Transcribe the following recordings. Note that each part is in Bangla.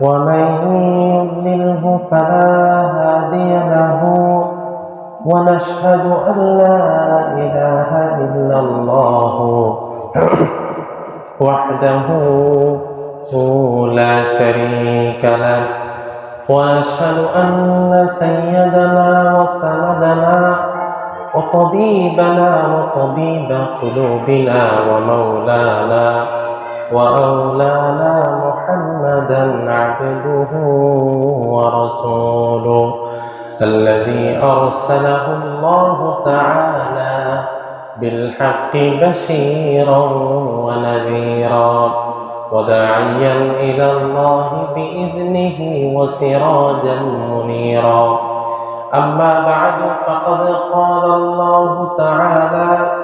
ومن يضلله فلا هادي له ونشهد أن لا إله إلا الله وحده لا شريك له ونشهد أن سيدنا وسندنا وطبيبنا وطبيب قلوبنا ومولانا وأولانا محمدا عبده ورسوله الذي أرسله الله تعالى بالحق بشيرا ونذيرا وداعيا إلى الله بإذنه وسراجا منيرا. أما بعد فقد قال الله تعالى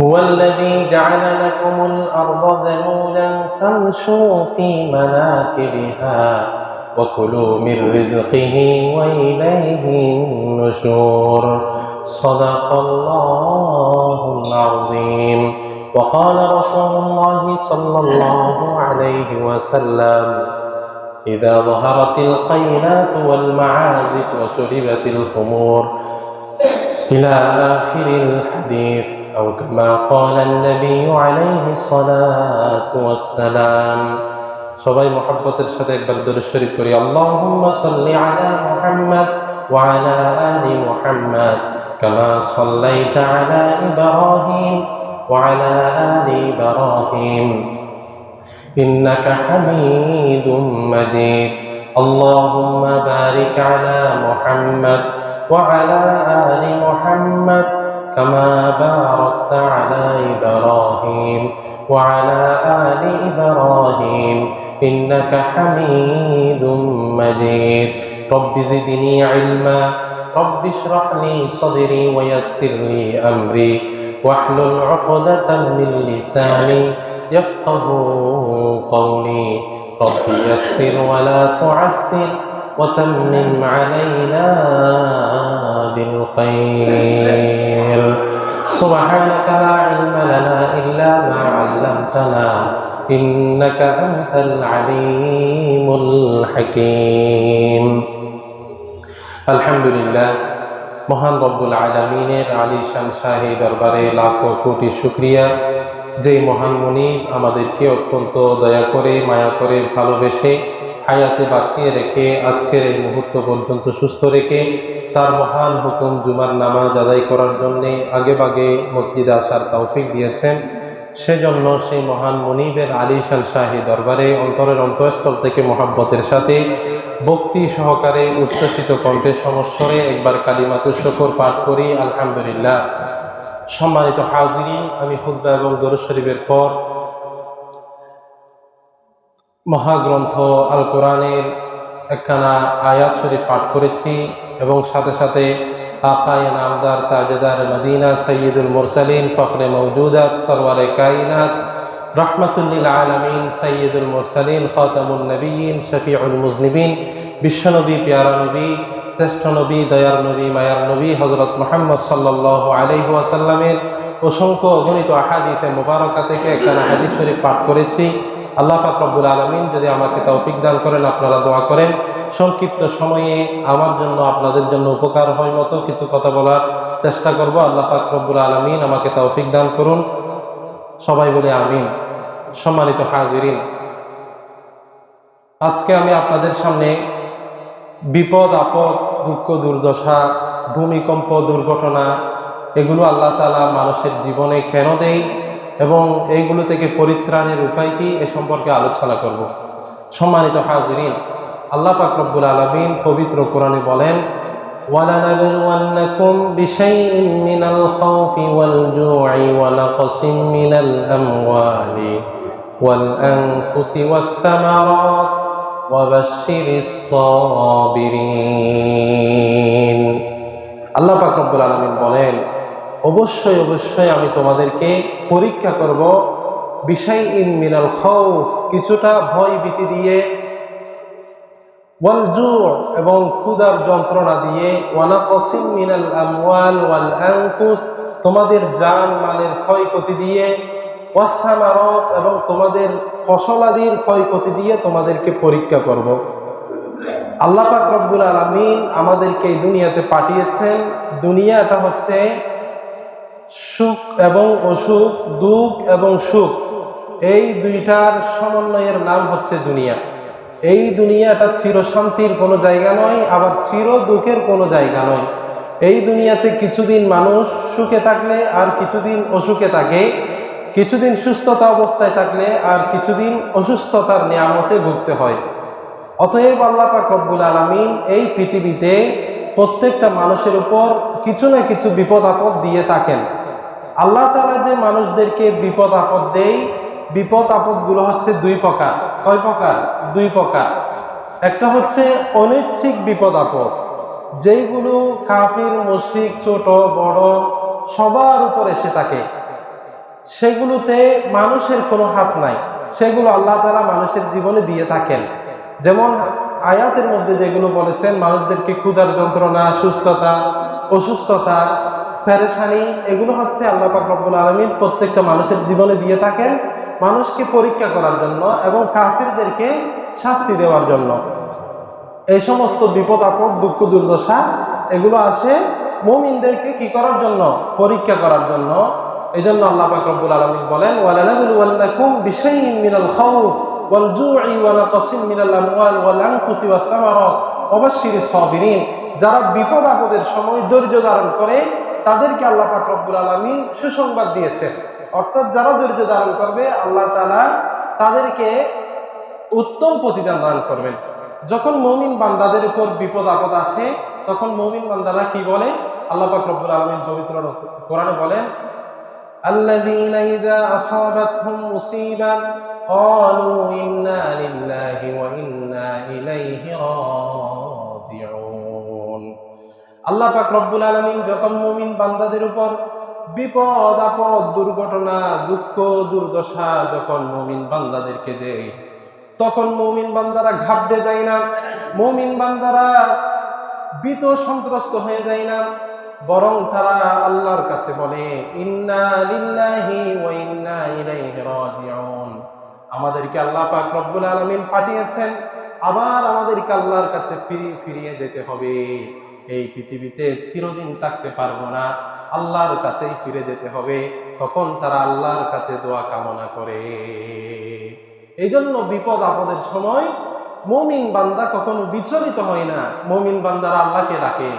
هو الذي جعل لكم الأرض ذلولا فامشوا في مناكبها وكلوا من رزقه وإليه النشور. صدق الله العظيم. وقال رسول الله صلى الله عليه وسلم إذا ظهرت القينات والمعازف وشربت الخمور إلى آخر الحديث أو كما قال النبي عليه الصلاة والسلام সবাই মহব্বতের সাথে একবার দরুদ শরীফ করি আল্লাহুম্মা সাল্লি আলা মুহাম্মদ ওয়া আলা আলি মুহাম্মদ কামা সাল্লাইতা আলা ইব্রাহিম ওয়া আলা আলি ইব্রাহিম إنك حميد مجيد اللهم بارك على محمد وعلى آل محمد كما باركت على إبراهيم وعلى آل إبراهيم إنك حميد مجيد. رب زدني علما رب اشرح لي صدري ويسر لي أمري واحلل عقدة من لساني يفقه قولي. رب يسر ولا تعسر وتمم علينا بالخير سبحانك لا علم لنا إلا ما علمتنا إنك أنت العليم الحكيم الحمد لله মহান রব্বুল আলমিনের আলী শান শাহী দরবারে লাখো কোটি শুক্রিয়া যেই মহান মনিব আমাদেরকে অত্যন্ত দয়া করে মায়া করে ভালোবেসে হায়াতে বাঁচিয়ে রেখে আজকের এই মুহূর্ত পর্যন্ত সুস্থ রেখে তার মহান হুকুম জুমার নামাজ আদায় করার জন্যে আগে বাগে মসজিদে আসার তৌফিক দিয়েছেন। সেজন্য সেই মহান মনিবের আলী শান শাহী দরবারে অন্তরের অন্তঃস্থল থেকে মহাব্বতের সাথে ভক্তি সহকারে উচ্ছ্বসিত কণ্ঠে সমস্বরে একবার কালিমাতুর শকর পাঠ করি, আলহামদুলিল্লাহ। সম্মানিত হাজিরিন, আমি খুদ্া এবং দরুদ শরীফের পর মহাগ্রন্থ আল কোরআনের একখানা আয়াত শরীফ পাঠ করেছি এবং সাথে সাথে আকায় নামদার তাজেদার মদিনা সৈয়দুল মুরসালিন ফখরে মৌজুদাত সরওয়ারে কাইনাত রহমতুল্লিল আলমিন সৈয়দুল মুরসালিন খতামুল নবীন শফিউল মুজনিবিন বিশ্বনবী পিয়ারা নবী শ্রেষ্ঠ নবী দয়ার নবী মায়ার নবী হজরত মোহাম্মদ সাল্লাহ আলহি ওয়াসাল্লামের অসংখ্য অগণিত আহাদিতে মোবারকা থেকে একখানা হাদিস শরীফ পাঠ করেছি। আল্লাহ ফাকরবুল আলমিন যদি আমাকে তৌফিক দান করেন, আপনারা দোয়া করেন। সংক্ষিপ্ত সময়ে আমার জন্য, আপনাদের জন্য উপকার হয় মতো কিছু কথা বলার চেষ্টা করব। আল্লাহ ফাকরবুল আলমিন আমাকে তৌফিক দান করুন। সবাই বলে আমিন। সম্মানিত হাজিরিন, আজকে আমি আপনাদের সামনে বিপদ, আপদ, দুঃখ, দুর্দশা, ভূমিকম্প, দুর্ঘটনা, এগুলো আল্লাহ তালা মানুষের জীবনে কেন দেয়? এবং এইগুলো থেকে পরিত্রাণের উপায় কি এ সম্পর্কে আলোচনা করব সম্মানিত হাজরিন আল্লাহ পাক রব্বুল আলমিন পবিত্র কোরআনে বলেন ولنبلونكم بشيء من الخوف والجوع ونقص من الأموال والأنفس والثمرات وبشر الصابرين আল্লাহ পাক রব্বুল আলমিন বলেন অবশ্যই অবশ্যই আমি তোমাদেরকে পরীক্ষা করব বিষয় ইন মিনাল খৌফ কিছুটা ভয় ভীতি দিয়ে, ওয়াল জুর এবং ক্ষুদার যন্ত্রণা দিয়ে ওয়ানা কসিম মিনাল আমওয়াল ওয়াল আনফুস, তোমাদের জান মালের ক্ষয়ক্ষতি দিয়ে ওয়াসামারত এবং তোমাদের ফসলাদির ক্ষয়ক্ষতি দিয়ে তোমাদেরকে পরীক্ষা করব। আল্লাহ পাক রব্বুল আলমিন আমাদেরকে এই দুনিয়াতে পাঠিয়েছেন দুনিয়াটা হচ্ছে সুখ এবং অসুখ, দুঃখ এবং সুখ, এই দুইটার সমন্বয়ের নাম হচ্ছে দুনিয়া। এই দুনিয়াটা চিরশান্তির কোনো জায়গা নয়, আবার চির দুঃখের কোনো জায়গা নয়। এই দুনিয়াতে কিছুদিন মানুষ সুখে থাকলে আর কিছুদিন অসুখে থাকে, কিছুদিন সুস্থতা অবস্থায় থাকলে আর কিছুদিন অসুস্থতার নিয়ামতে ভুগতে হয়। অতএব আল্লাহ পাক রব্বুল আলমিন এই পৃথিবীতে প্রত্যেকটা মানুষের উপর কিছু না কিছু বিপদ আপদ দিয়ে থাকেন। আল্লাহ তালা যে মানুষদেরকে বিপদ আপদ দেয় বিপদ আপদগুলো হচ্ছে দুই প্রকার। কয় প্রকার? দুই প্রকার। একটা হচ্ছে অনৈচ্ছিক বিপদ আপদ, যেইগুলো কাফির, মুশরিক, ছোট, বড়, সবার উপর এসে থাকে। সেগুলোতে মানুষের কোনো হাত নাই। সেগুলো আল্লাহ তালা মানুষের জীবনে দিয়ে থাকেন। যেমন আয়াতের মধ্যে যেগুলো বলেছেন, মানুষদেরকে ক্ষুধার যন্ত্রণা, সুস্থতা, অসুস্থতা প্যারেশানি এগুলো হচ্ছে আল্লাহ রব্বুল আলমীর প্রত্যেকটা মানুষের জীবনে দিয়ে থাকেন মানুষকে পরীক্ষা করার জন্য এবং কাফিরদেরকে শাস্তি দেওয়ার জন্য। এই সমস্ত বিপদ, আপদ, দুঃখ, দুর্দশা, এগুলো আসে মুমিনদেরকে কি করার জন্য? পরীক্ষা করার জন্য। এই জন্য আল্লাহ রব্বুল আলমিন বলেন মিনাল ওয়াবাশশিরিস সাবিরিন। যারা বিপদ, আপদের সময় ধৈর্য ধারণ করে তাদেরকে আল্লাহ পাক রব্বুল আলমিন সুসংবাদ দিয়েছেন অর্থাৎ যারা ধৈর্য ধারণ করবে আল্লাহ তালা তাদেরকে উত্তম প্রতিদান দান করবেন যখন মমিন বান্দাদের উপর বিপদ আপদ আসে তখন মমিন বান্দারা কি বলে আল্লাহ পাক রব্বুল আলমিন পবিত্র কোরআনে বলেন الذين إذا أصابتهم مصيبة قالوا إنا لله وإنا إليه راجعون আল্লাহ পাক রব্বুল আলমিন যখন মুমিন বান্দাদের উপর বিপদ, আপদ, দুর্ঘটনা, দুঃখ, দুর্দশা যখন মুমিন বান্দাদেরকে দেয়, তখন মুমিন বান্দারা ঘাবড়ে যায় না। মুমিন বান্দারা বিত সন্ত্রস্ত হয়ে যায় না। বরং তারা আল্লাহর কাছে বলে, ইন্না আমাদেরকে আল্লাহ পাক রব্বুল আলামিন পাঠিয়েছেন। আবার আমাদেরকে আল্লাহর কাছে ফিরিয়ে ফিরিয়ে যেতে হবে। এই পৃথিবীতে চিরদিন থাকতে পারব না। আল্লাহর কাছেই ফিরে যেতে হবে। তখন তারা আল্লাহর কাছে দোয়া কামনা করে। এই জন্য বিপদ আপদের সময় মমিন বান্দা কখনো বিচলিত হয় না। মমিন বান্দারা আল্লাহকে ডাকে।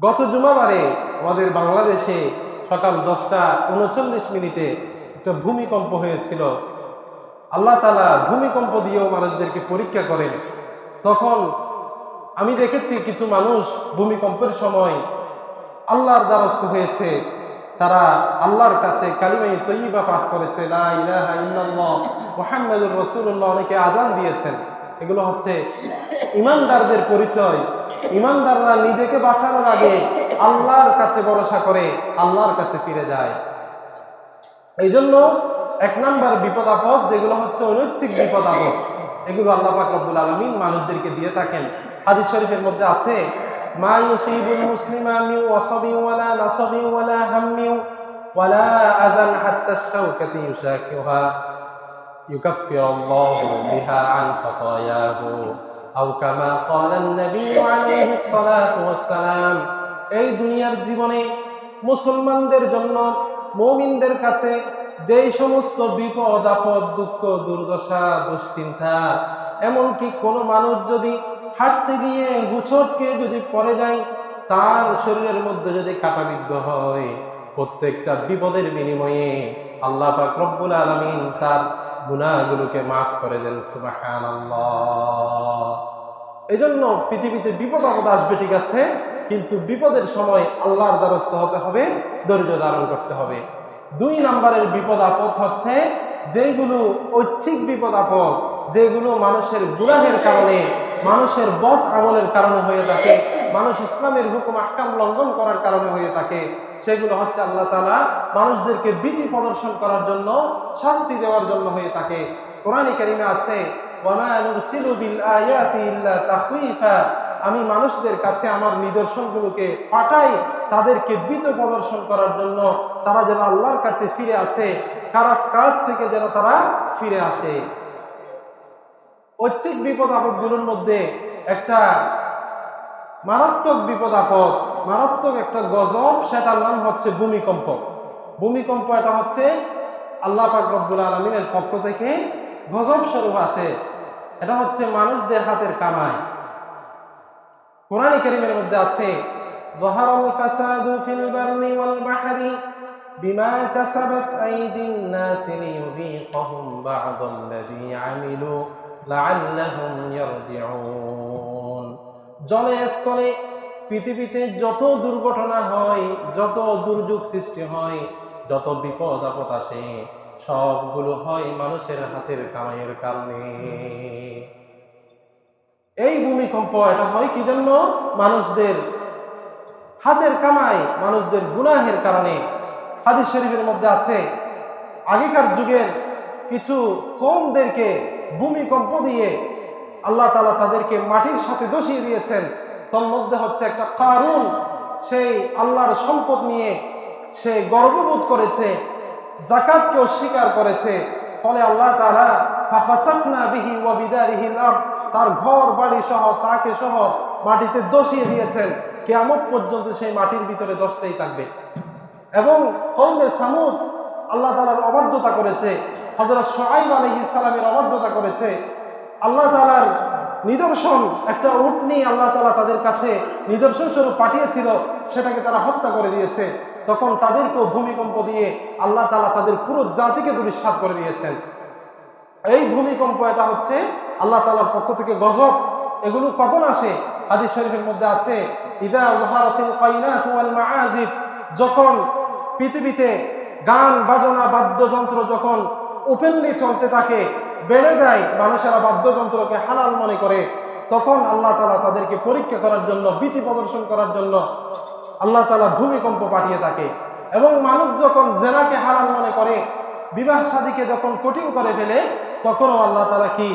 গত জুমাবারে আমাদের বাংলাদেশে সকাল দশটা উনচল্লিশ মিনিটে একটা ভূমিকম্প হয়েছিল। আল্লাহ তালা ভূমিকম্প দিয়েও মানুষদেরকে পরীক্ষা করেন। তখন আমি দেখেছি কিছু মানুষ ভূমিকম্পের সময় আল্লাহর দ্বারস্থ হয়েছে। তারা আল্লাহর কাছে কালিমাই তৈবা পাঠ করেছে মোহাম্মদুর রসুল্লাহ অনেকে আজান দিয়েছেন। এগুলো হচ্ছে ইমানদারদের পরিচয়। ইমানদাররা নিজেকে বাঁচানোর আগে আল্লাহর কাছে ভরসা করে আল্লাহর কাছে ফিরে যায়। এই জন্য এক নাম্বার বিপদ আপদ যেগুলো হচ্ছে অনৈচ্ছিক বিপদ আপদ এগুলো আল্লাহ পাক রব্বুল আলমিন মানুষদেরকে দিয়ে থাকেন। হাদিস শরীফের মধ্যে আছে মা ইউসিবুল মুসলিমা মিউ ওয়াসাবি ওয়ালা নাসাবি ওয়ালা হাম্মিউ ওয়ালা আযান হাত্তা শাওকাতি ইউশাকিহা يكفر الله بها عن خطاياه أو كما قال النبي عليه الصلاة والسلام এই দুনিয়ার জীবনে মুসলমানদের জন্য মমিনদের কাছে যেই সমস্ত বিপদ আপদ দুঃখ দুর্দশা দুশ্চিন্তা এমনকি কোনো মানুষ যদি হাঁটতে গিয়ে গুছটকে যদি পড়ে যায়, তার শরীরের মধ্যে যদি কাটাবিদ্ধ হয়, প্রত্যেকটা বিপদের বিনিময়ে আল্লাহ পাক রব্বুল আলমিন তার গুনাহগুলোকে মাফ করে দেন সুবাহান এই জন্য পৃথিবীতে বিপদ আপদ আসবে, ঠিক আছে? কিন্তু বিপদের সময় আল্লাহর দ্বারস্থ হতে হবে, ধৈর্য ধারণ করতে হবে। দুই নম্বরের বিপদ আপদ হচ্ছে যেগুলো ঐচ্ছিক বিপদ আপদ, যেগুলো মানুষের গুনাহের কারণে মানুষের বদ আমলের কারণে হয়ে থাকে, মানুষ ইসলামের হুকুম, আহকাম লঙ্ঘন করার কারণে হয়ে থাকে। সেগুলো হচ্ছে আল্লাহ তালা মানুষদেরকে ভীতি প্রদর্শন করার জন্য, শাস্তি দেওয়ার জন্য হয়ে থাকে। কোরআন কারিমে আছে আমি মানুষদের কাছে আমার নিদর্শনগুলোকে পাঠাই, তাদেরকে বিত প্রদর্শন করার জন্য তারা যেন আল্লাহর কাছে ফিরে আছে খারাপ কাজ থেকে যেন তারা ফিরে আসে। ঐচ্ছিক বিপদ আপদগুলোর মধ্যে একটা মারাত্মক বিপদ আপদ মারাত্মক একটা গজব সেটার নাম হচ্ছে ভূমিকম্প ভূমিকম্প এটা হচ্ছে আল্লাহ পাক রব্বুল আলমিনের পক্ষ থেকে গজব স্বরূপ আসে এটা হচ্ছে মানুষদের হাতের কামাই কোরআন করিমের মধ্যে আছে ظهر الفساد في البر والبحر بما كسبت أيدي الناس ليذيقهم بعض الذي عملوا لعلهم يرجعون জলে স্থলে পৃথিবীতে যত দুর্ঘটনা হয়, যত দুর্যোগ সৃষ্টি হয়, যত বিপদ আপদ আসে, সবগুলো হয় মানুষের হাতের কামাইয়ের কারণে। এই ভূমিকম্প, এটা হয় কি জন্য? মানুষদের হাতের কামাই, মানুষদের গুনাহের কারণে। হাদিস শরীফের মধ্যে আছে, আগেকার যুগের কিছু কমদেরকে ভূমিকম্প দিয়ে আল্লাহ তালা তাদেরকে মাটির সাথে দোষিয়ে দিয়েছেন। তোর মধ্যে হচ্ছে একটা কারুন, সেই আল্লাহর সম্পদ নিয়ে সে গর্ববোধ করেছে জাকাতকে অস্বীকার করেছে। ফলে আল্লাহ তারা ফাফাসাফনা বিহি ওয়াবিদারিহি লাভ তার ঘর, বাড়ি সহ, তাকে সহ মাটিতে দোষিয়ে দিয়েছেন। কেয়ামত পর্যন্ত সেই মাটির ভিতরে দশতেই থাকবে। এবং কৌমে সামুদ আল্লাহ তালার অবাধ্যতা করেছে। হজরত সোহাইব আলহ ইসালামের অবাধ্যতা করেছে। আল্লাহ তালার নিদর্শন, একটা উট নিয়ে আল্লাহ তালা তাদের কাছে নিদর্শন স্বরূপ পাঠিয়েছিল, সেটাকে তারা হত্যা করে দিয়েছে। তখন তাদেরকেও ভূমিকম্প দিয়ে আল্লাহ তালা তাদের পুরো জাতিকে দুরিশ্বাদ করে দিয়েছেন। এই ভূমিকম্প এটা হচ্ছে আল্লাহ তালার পক্ষ থেকে গজব। এগুলো কখন আসে? হাদিস শরীফের মধ্যে আছে যখন পৃথিবীতে গান, বাজনা, বাদ্যযন্ত্র যখন ওপেনলি চলতে থাকে, বেড়ে যায়, মানুষেরা বাদ্যযন্ত্রকে হালাল মনে করে। তখন আল্লাহ তালা তাদেরকে পরীক্ষা করার জন্য ভীতি প্রদর্শন করার জন্য আল্লাহ তালা ভূমিকম্প পাঠিয়ে থাকে। এবং মানুষ যখন জেনাকে হালাল মনে করে, বিবাহ শাদীকে যখন কঠিন করে ফেলে, তখনও আল্লাহ তালা কি?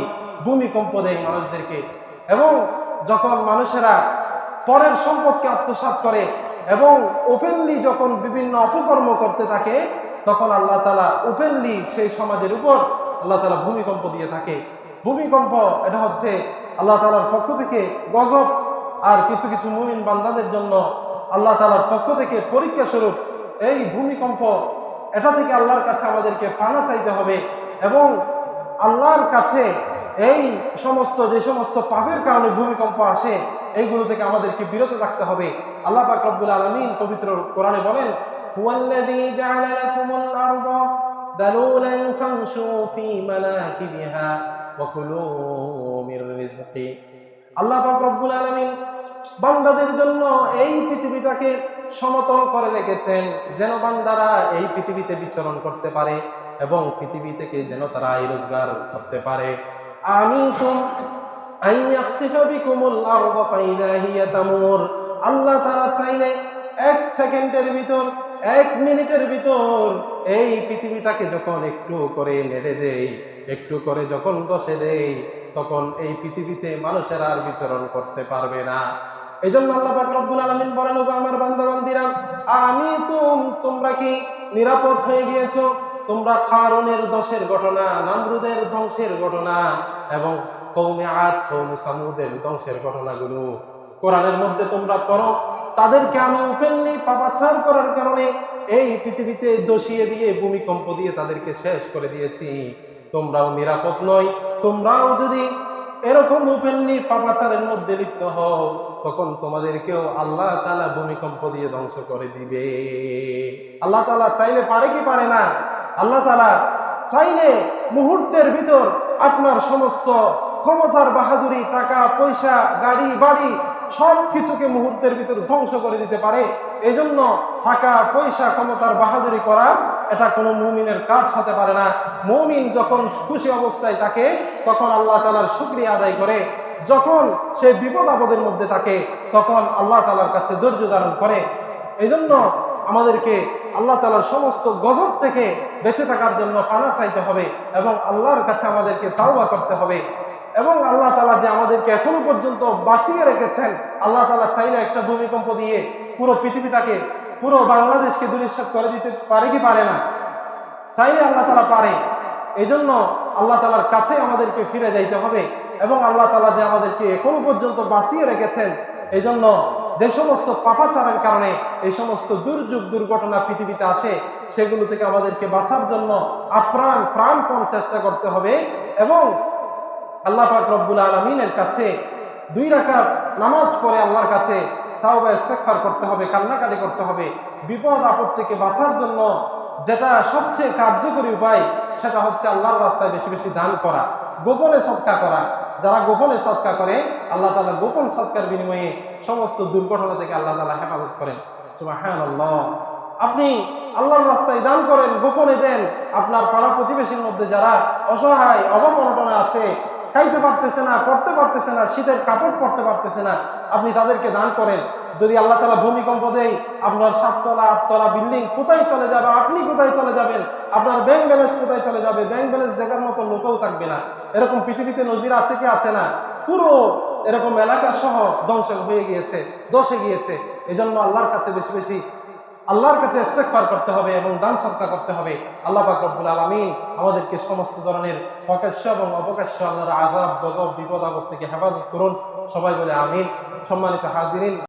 ভূমিকম্প দেয় মানুষদেরকে। এবং যখন মানুষেরা পরের সম্পদকে আত্মসাৎ করে, এবং ওপেনলি যখন বিভিন্ন অপকর্ম করতে থাকে তখন আল্লাহ তালা ওপেনলি সেই সমাজের উপর আল্লাহ তালা ভূমিকম্প দিয়ে থাকে। ভূমিকম্প, এটা হচ্ছে আল্লাহ তালার পক্ষ থেকে গজব আর কিছু কিছু মুমিন বান্দাদের জন্য আল্লাহ তালার পক্ষ থেকে পরীক্ষা স্বরূপ এই ভূমিকম্প, এটা থেকে আল্লাহর কাছে আমাদেরকে পানা চাইতে হবে এবং আল্লাহর কাছে এই সমস্ত, যে সমস্ত পাপের কারণে ভূমিকম্প আসে, এইগুলো থেকে আমাদেরকে বিরত থাকতে হবে। আল্লাহ পাক রব্বুল আলমিন পবিত্র কোরআনে বলেন হুয়াল্লাযী জাআলা লাকুমুল আরদা দালুলান ফামশু ফি মানাকিবিহা ওয়া কুলু মির রিজকি আল্লাহ পাক রব্বুল আলমিন বান্দাদের জন্য এই পৃথিবীটাকে সমতল করে রেখেছেন, যেন বান্দারা এই পৃথিবীতে বিচরণ করতে পারে এবং পৃথিবী থেকে যেন তারা আয় রোজগার করতে পারে। আমি তুম আল্লাহ তারা চাইলে এক সেকেন্ডের ভিতর এক মিনিটের ভিতর এই পৃথিবীটাকে যখন একটু করে নেড়ে দেই, একটু করে যখন বসে দেই, তখন এই পৃথিবীতে মানুষের আর বিচরণ করতে পারবে না। এই জন্য আল্লাহ রব্বুল আলমিন বলেন, ওগো আমার বান্দাবান্দিরা, আমি তুম, তোমরা কি নিরাপদ হয়ে গিয়েছো? তোমরা কারণের দোষের ঘটনা, নামরুদের ধ্বংসের ঘটনা এবং কৌমে আদ কৌমে সামুদের ধ্বংসের ঘটনাগুলো কোরআনের মধ্যে তোমরা পড়ো, তাদেরকে আমি ওপেনলি পাপাছাড় করার কারণে এই পৃথিবীতে দোষিয়ে দিয়ে, ভূমিকম্প দিয়ে তাদেরকে শেষ করে দিয়েছি। তোমরাও নিরাপদ নয় তোমরাও যদি এরকম ওপেনলি পাপাচারের মধ্যে লিপ্ত হও, তখন তোমাদেরকেও আল্লাহ তালা ভূমিকম্প দিয়ে ধ্বংস করে দিবে। আল্লাহ তালা চাইলে পারে কি পারে না? আল্লাহ তালা চাইলে মুহূর্তের ভিতর আপনার সমস্ত ক্ষমতার বাহাদুরি, টাকা, পয়সা, গাড়ি, বাড়ি সব কিছুকে মুহূর্তের ভিতর ধ্বংস করে দিতে পারে। এই জন্য টাকা, পয়সা, ক্ষমতার বাহাদুরি করা এটা কোনো মুমিনের কাজ হতে পারে না। মুমিন যখন খুশি অবস্থায় থাকে, তখন আল্লাহ তালার শুক্রিয়া আদায় করে। যখন সে বিপদ আপদের মধ্যে থাকে, তখন আল্লাহ তালার কাছে ধৈর্য ধারণ করে। এই জন্য আমাদেরকে আল্লাহ তালার সমস্ত গজব থেকে বেঁচে থাকার জন্য পানা চাইতে হবে এবং আল্লাহর কাছে আমাদেরকে তাওবা করতে হবে। এবং আল্লাহ তালা যে আমাদেরকে এখনও পর্যন্ত বাঁচিয়ে রেখেছেন, আল্লাহ তালা চাইলে একটা ভূমিকম্প দিয়ে পুরো পৃথিবীটাকে, পুরো বাংলাদেশকে দুলিশ্বাস করে দিতে পারে কি পারে না? চাইলে আল্লাহ তালা পারে। এই জন্য আল্লাহ তালার কাছে আমাদেরকে ফিরে যাইতে হবে এবং আল্লাহ তালা যে আমাদেরকে এখনও পর্যন্ত বাঁচিয়ে রেখেছেন এই জন্য যে সমস্ত পাপাচারের কারণে, এই সমস্ত দুর্যোগ দুর্ঘটনা পৃথিবীতে আসে, সেগুলো থেকে আমাদেরকে বাঁচার জন্য আপ্রাণ, প্রাণপণ চেষ্টা করতে হবে এবং আল্লাহ পাক রব্বুল আলমিনের কাছে দুই রাকাত নামাজ পড়ে আল্লাহর কাছে তাও বা ইস্তেকফার করতে হবে, কান্নাকাটি করতে হবে। বিপদ আপদ থেকে বাঁচার জন্য যেটা সবচেয়ে কার্যকরী উপায়, সেটা হচ্ছে আল্লাহর রাস্তায় বেশি বেশি দান করা, গোপনে সৎকা করা। যারা গোপনে সৎকা করে, আল্লাহ তালা গোপন সৎকার বিনিময়ে সমস্ত দুর্ঘটনা থেকে আল্লাহ তালা হেফাজত করেন। সুবাহান আপনি আল্লাহর রাস্তায় দান করেন, গোপনে দেন, আপনার পাড়া প্রতিবেশীর মধ্যে যারা অসহায়, অভাব আছে খাইতে পারতেছে না, পড়তে পারতেছে না, শীতের কাপড় পরতে পারতেছে না, আপনি তাদেরকে দান করেন। যদি আল্লাহ তালা ভূমিকম্প দেয়, আপনার সাততলা, আটতলা বিল্ডিং কোথায় চলে যাবে, আপনি কোথায় চলে যাবেন? আপনার ব্যাংক ব্যালেন্স কোথায় চলে যাবে? ব্যাংক ব্যালেন্স দেখার মতো লোকও থাকবে না। এরকম পৃথিবীতে নজির আছে কি আছে না? পুরো এরকম এলাকা সহ ধ্বংস হয়ে গিয়েছে দোষে গিয়েছে। এজন্য আল্লাহর কাছে বেশি বেশি আল্লাহর কাছে ইস্তেকফার করতে হবে এবং দান সদকা করতে হবে। আল্লাহ পাক রব্বুল আলমিন আমাদেরকে সমস্ত ধরনের প্রকাশ্য এবং অপকাশ্য আল্লাহর আজাব গজব বিপদ আপদ থেকে হেফাজত করুন। সবাই বলে আমিন। সম্মানিত হাজিরিন